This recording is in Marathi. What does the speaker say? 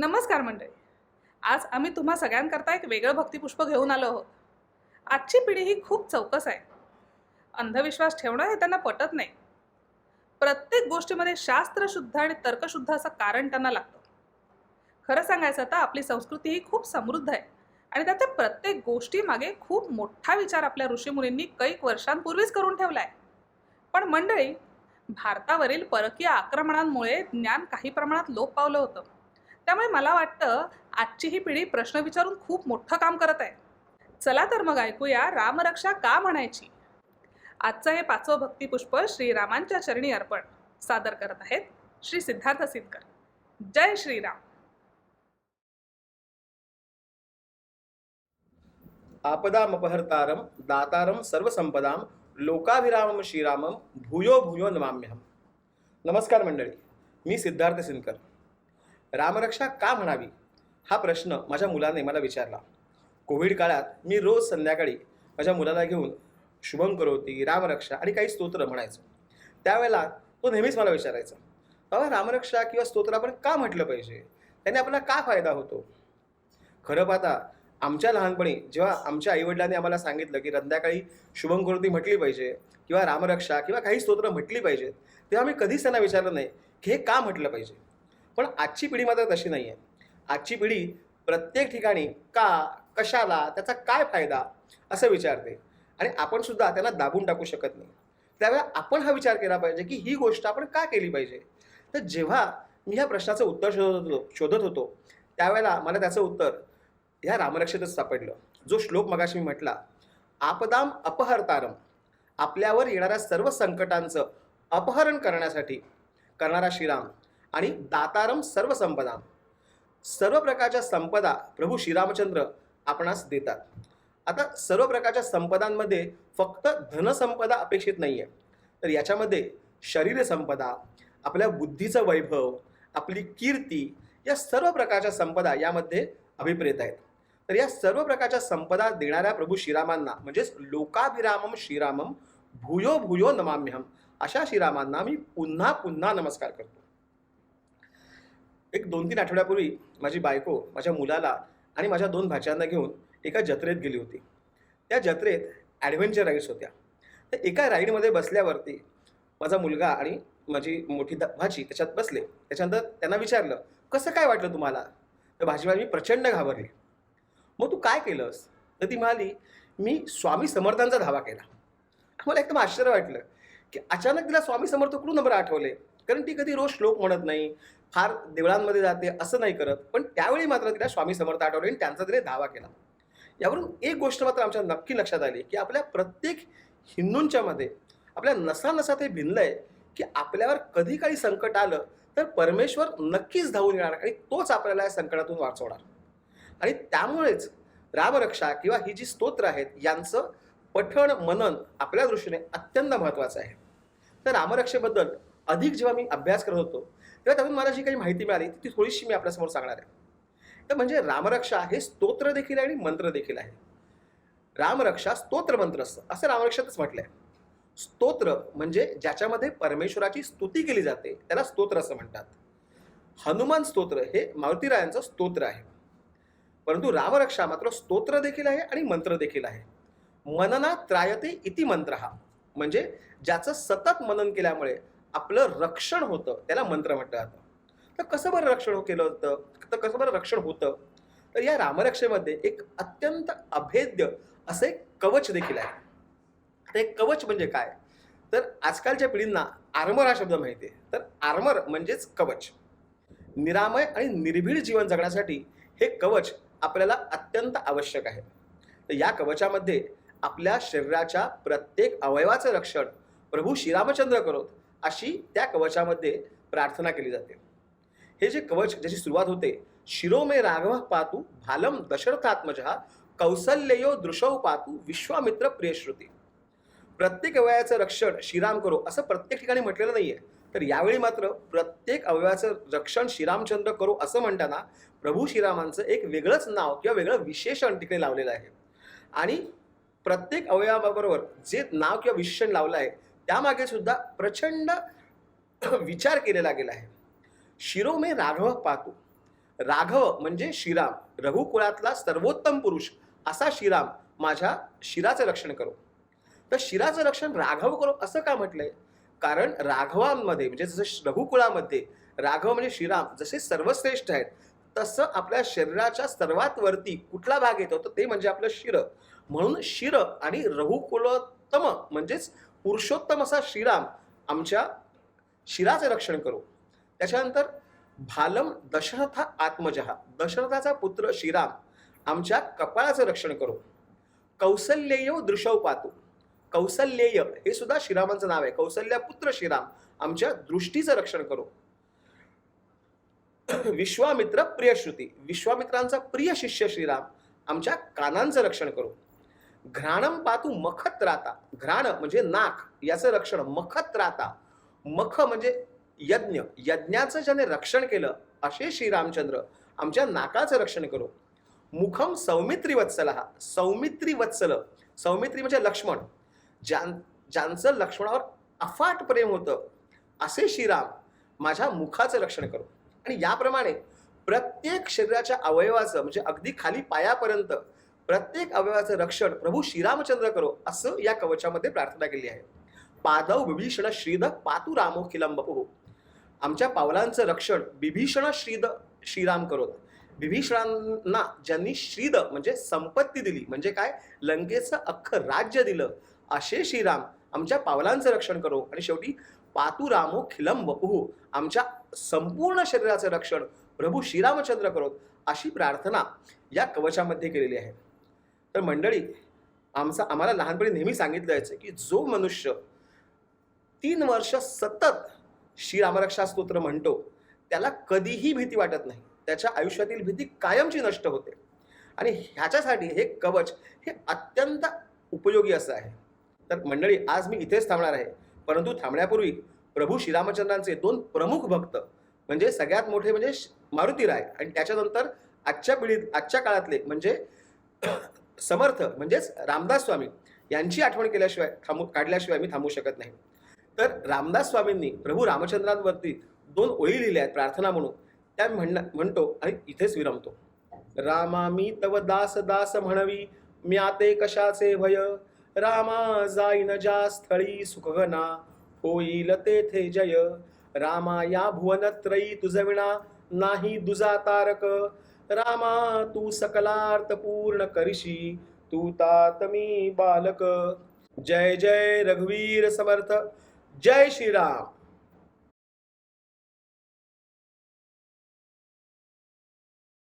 नमस्कार मंडळी. आज आम्ही तुम्हा सगळ्यांकरता एक वेगळं भक्तिपुष्प घेऊन आलो आहोत. आजची पिढी ही खूप चौकस आहे. अंधविश्वास ठेवणं हे त्यांना पटत नाही. प्रत्येक गोष्टीमध्ये शास्त्रशुद्ध आणि तर्कशुद्ध असं कारण त्यांना लागतं. खरं सांगायचं तर आपली संस्कृती ही खूप समृद्ध आहे. आणि त्यात प्रत्येक गोष्टीमागे खूप मोठा विचार आपल्या ऋषीमुनींनी कैक वर्षांपूर्वीच करून ठेवला आहे. पण मंडळी भारतावरील परकीय आक्रमणांमुळे ज्ञान काही प्रमाणात लोप पावलं होतं. त्यामुळे मला वाटतं आजची ही पिढी प्रश्न विचारून खूप मोठं काम करत आहे. चला तर मग ऐकूया रामरक्षा का म्हणायची? आजचं हे पाचवं भक्तिपुष्प श्रीरामांच्या चरणी अर्पण. सादर करत आहेत श्री सिद्धार्थ सिद्धकर जय श्रीराम. आपदामपहर्तारं दातारं सर्वसंपदां लोकाभिरामं श्रीरामं भूयो भूयो नमाम्यहम. नमस्कार मंडळी मी सिद्धार्थ सिनकर रामरक्षा का म्हणावी? हा प्रश्न माझ्या मुलाने मला विचारला. कोविड काळात मी रोज संध्याकाळी माझ्या मुलाला घेऊन शुभम करोती रामरक्षा आणि काही स्तोत्र म्हणायचो. त्यावेळेला तो नेहमीच मला विचारायचा बाबा रामरक्षा किंवा स्तोत्र आपण का म्हटलं पाहिजे? त्याने आपल्याला का फायदा होतो? खरं पाहता आमच्या लहानपणी जेव्हा आमच्या आईवडिलांनी आम्हाला सांगितलं की संध्याकाळी शुभंकरोती म्हटली पाहिजे किंवा रामरक्षा किंवा काही स्तोत्र म्हटली पाहिजेत तेव्हा आम्ही कधीच त्यांना विचारलं नाही की हे का म्हटलं पाहिजे. पण आजची पिढी मात्र तशी नाही आहे आजची पिढी प्रत्येक ठिकाणी का कशाला त्याचा काय फायदा असं विचारते. आणि आपण सुद्धा त्याला दाबून टाकू शकत नाही. त्यावेळेला आपण हा विचार केला पाहिजे की ही गोष्ट आपण का केली पाहिजे? तर जेव्हा मी ह्या प्रश्नाचं उत्तर शोधत होतो शोधत होतो त्यावेळेला मला त्याचं उत्तर ह्या रामरक्षेतच सापडलं. जो श्लोक मगाशी मी म्हटला आपदाम अपहरतारम आपल्यावर येणाऱ्या सर्व संकटांचं अपहरण करण्यासाठी करणारा श्रीराम आणि दातारम सर्व संपदा. सर्व प्रकारच्या संपदा प्रभू श्रीरामचंद्र आपणास देतात. आता सर्व प्रकारच्या संपदांमध्ये फक्त धनसंपदा अपेक्षित नाही आहे तर याच्यामध्ये शरीर संपदा आपल्या बुद्धीचं वैभव आपली कीर्ती या सर्व प्रकारच्या संपदा यामध्ये अभिप्रेत आहेत. तर या सर्व प्रकारच्या संपदा देणाऱ्या प्रभू श्रीरामांना म्हणजेच लोकाभिरामम श्रीरामम भूयो भूयो नमाम्यहम अशा श्रीरामांना मी पुन्हा पुन्हा नमस्कार करतो. एक दोन तीन आठवड्यापूर्वी माझी बायको माझ्या मुलाला आणि माझ्या दोन भाच्यांना घेऊन एका जत्रेत गेली होती. त्या जत्रेत ॲडव्हेंचर राईड्स होत्या. तर एका राईडमध्ये बसल्यावरती माझा मुलगा आणि माझी मोठी दा- भाजी त्याच्यात बसले. त्याच्यानंतर त्यांना विचारलं कसं काय वाटलं तुम्हाला? तर भाजी मी प्रचंड घाबरली. मग तू काय केलंस? तर ती म्हणाली मी स्वामी समर्थांचा धावा केला. मला एकदम आश्चर्य वाटलं की अचानक तिला स्वामी समर्थ कुठून नंबर आठवले? कारण ती कधी रोज श्लोक म्हणत नाही फार देवळांमध्ये जाते असं नाही करत. पण त्यावेळी मात्र तिला स्वामी समर्थ आठवले आणि त्यांचा तिने दावा केला. यावरून एक गोष्ट मात्र आमच्या नक्की लक्षात आली की आपल्या प्रत्येक हिंदूंच्या मध्ये आपल्या नसा नसा ते आहे की आपल्यावर कधी काही संकट आलं तर परमेश्वर नक्कीच धावून येणार आणि तोच आपल्याला या संकटातून वाचवणार. आणि त्यामुळेच रामरक्षा किंवा ही जी स्तोत्र आहेत यांचं पठण मनन आपल्या दृष्टीने अत्यंत महत्त्वाचं आहे. तर रामरक्षेबद्दल अधिक जेव्हा मी अभ्यास करत होतो तेव्हा त्यातून मला जी काही माहिती मिळाली ती थोडीशी मी आपल्यासमोर सांगणार आहे. तर म्हणजे रामरक्षा हे स्तोत्र देखील आहे आणि मंत्र देखील आहे. रामरक्षा स्तोत्र मंत्र असतं. असं रामरक्षातच आहे स्तोत्र म्हणजे ज्याच्यामध्ये परमेश्वराची स्तुती केली जाते त्याला स्तोत्र असं म्हणतात. हनुमान स्तोत्र हे मारुतीरायांचं स्तोत्र आहे. परंतु रामरक्षा मात्र स्तोत्र देखील आहे आणि मंत्र देखील आहे. मनना त्रायते इति मंत्र. हा म्हणजे ज्याचं सतत मनन केल्यामुळे आपलं रक्षण होतं त्याला मंत्र म्हटलं जातं तर कसं बरं रक्षण हो- केलं होतं? तर कसं बरं रक्षण होतं? तर या रामरक्षेमध्ये एक अत्यंत अभेद्य असं एक कवच देखील आहे. ते कवच म्हणजे काय? तर आजकालच्या पिढींना आर्मर हा शब्द माहिती आहे. तर आर्मर म्हणजेच कवच. निरामय आणि निर्भीड जीवन जगण्यासाठी हे कवच आपल्याला अत्यंत आवश्यक आहे. तर या कवचामध्ये आपल्या शरीराच्या प्रत्येक अवयवाचं रक्षण प्रभू श्रीरामचंद्र करोत अशी त्या कवचामध्ये प्रार्थना केली जाते. हे जे कवच ज्याची सुरुवात होते शिरोमे राघव पातू भालम दशरथात्मजहा कौसल्ययो दृशौ पातू विश्वामित्र प्रियश्रुती प्रत्येक अवयवाचं रक्षण श्रीराम करो असं प्रत्येक ठिकाणी म्हटलेलं नाहीये. तर यावेळी मात्र प्रत्येक अवयवाचं रक्षण श्रीरामचंद्र करो असं म्हणताना प्रभू श्रीरामांचं एक वेगळंच नाव किंवा वेगळं विशेषण तिकडे लावलेलं आहे. आणि प्रत्येक अवयवाबरोबर जे नाव किंवा विशेषण लावलं आहे त्यामागे सुद्धा प्रचंड विचार केलेला गेला आहे. शिरो मे राघव पाहतो राघव म्हणजे श्रीराम. रघुकुळातला सर्वोत्तम पुरुष. असा श्रीराम माझ्या शिराचं रक्षण करो. तर शिराचं रक्षण राघव करो असं का म्हटलंय? कारण राघवांमध्ये म्हणजे जसं रघुकुळामध्ये राघव म्हणजे श्रीराम जसे सर्वश्रेष्ठ आहेत तसं आपल्या शरीराच्या सर्वात वरती कुठला भाग येतो? तर ते म्हणजे आपलं शिर. म्हणून शिर आणि रघुकुलोत्तम म्हणजेच पुरुषोत्तम असा श्रीराम आमच्या शिराचं रक्षण करू. त्याच्यानंतर भालम दशरथ आत्मजहा. दशरथाचा पुत्र श्रीराम आमच्या कपाळाचं रक्षण करू. कौसल्येय दृशव पातू. कौसल्येय हे सुद्धा श्रीरामांचं नाव आहे. कौसल्या पुत्र श्रीराम आमच्या दृष्टीचं रक्षण करू. विश्वामित्र प्रियश्रुती. विश्वामित्रांचा प्रिय शिष्य श्रीराम आमच्या कानांचं रक्षण करू. घ्राणम पातू मखत राहता घ्राण म्हणजे नाक याचं रक्षण मखत राहता मख म्हणजे यज्ञ. यज्ञाचं ज्याने रक्षण केलं असे श्रीरामचंद्र आमच्या नाकाचं रक्षण करू. मुखम सौमित्री वत्सल हा सौमित्री वत्सल सौमित्री म्हणजे लक्ष्मण. ज्यां ज्यांचं लक्ष्मणावर अफाट प्रेम होतं असे श्रीराम माझ्या मुखाचं रक्षण करू. आणि याप्रमाणे प्रत्येक शरीराच्या अवयवाचं म्हणजे अगदी खाली पायापर्यंत प्रत्येक अवयवाचं रक्षण प्रभू श्रीरामचंद्र करो असं या कवचामध्ये प्रार्थना केली आहे. पादव विभीषण श्रीद पातू रामो किलंबपू आमच्या पावलांचं रक्षण विभीषण श्रीद श्रीराम करोत. विभीषणांना ज्यांनी श्रीद म्हणजे संपत्ती दिली म्हणजे काय? लंकेचं अख्खं राज्य दिलं. असे श्रीराम आमच्या पावलांचं रक्षण करो. आणि शेवटी पातू रामो खिलम वपुहू आमच्या संपूर्ण शरीराचं रक्षण प्रभू श्रीरामचंद्र करोत अशी प्रार्थना या कवचामध्ये केलेली आहे. तर मंडळी आमचा आम्हाला लहानपणी नेहमी सांगितलं जायचं की जो मनुष्य तीन वर्ष सतत श्रीरामरक्षा स्तोत्र म्हणतो त्याला कधीही भीती वाटत नाही. त्याच्या आयुष्यातील भीती कायमची नष्ट होते. आणि ह्याच्यासाठी हे कवच हे अत्यंत उपयोगी असं आहे. तर मंडळी आज मी इथेच थांबणार आहे. परंतु थांबण्यापूर्वी प्रभू श्रीरामचंद्रांचे दोन प्रमुख भक्त म्हणजे सगळ्यात मोठे म्हणजे मारुती राय आणि त्याच्यानंतर आजच्या पिढीत आजच्या काळातले म्हणजे समर्थ म्हणजेच रामदास स्वामी यांची आठवण केल्याशिवाय थांबू काढल्याशिवाय मी थांबू शकत नाही. तर रामदास स्वामींनी प्रभू रामचंद्रांवरती दोन ओळी लिहिल्या आहेत प्रार्थना म्हणून. त्या म्हण म्हणतो आणि इथेच विरमतो. रामा मी तव दास दास म्हणवी म्याते कशाचे भय? रामा जाईन ज्या स्थळी सुखगना होईल तेथे जय. रामा या भुवनत्रयी तुझविणा नाही दुजा तारक. रामा तू सकलार्थ पूर्ण करशी. तू तात मी बालक. जय जय रघुवीर समर्थ. जय श्रीराम.